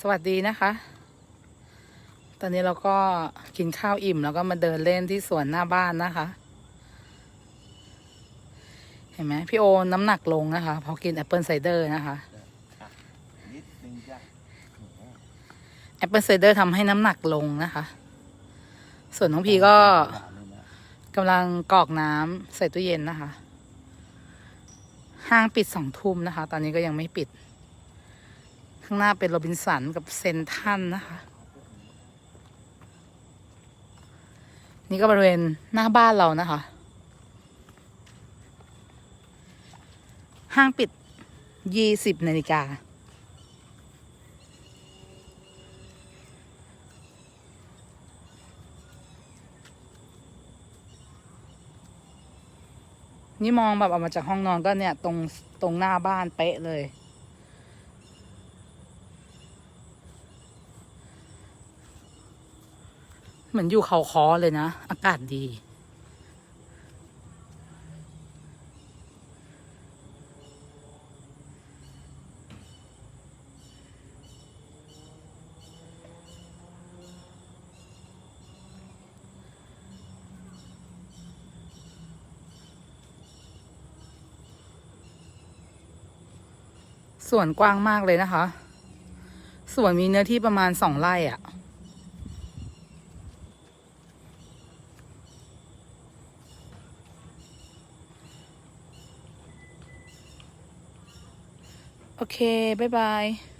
สวัสดีนะคะ ตอนนี้เราก็กินข้าวอิ่มแล้วก็มาเดินเล่นที่สวนหน้าบ้านนะคะ เห็นไหมพี่โอน้ำหนักลงนะคะพราะกินแอปเปิลไซเดอร์นะคะอะนิดนึงจ้ะแอปเปิลไซเดอร์ทำให้น้ำหนักลงนะคะ ส่วนน้องพีก็กำลังกรอกน้ำใส่ตู้เย็นนะคะ ห้างปิดสองทุ่มนะคะ ตอนนี้ก็ยังไม่ปิด ข้างหน้าเป็นโรบินสันกับเซนทันนะคะ นี่ก็บริเวณหน้าบ้านเรานะคะ ห้างปิดยี่สิบนาฬิกา นี่มองแบบออกมาจากห้องนอนก็เนี่ย ตรงตรงหน้าบ้านเป๊ะเลย เหมือนอยู่เขาคอเลยนะ อากาศดี สวนกว้างมากเลยนะคะ สวนมีเนื้อที่ประมาณสองไร่อะ่ะ โอเค บ๊ายบาย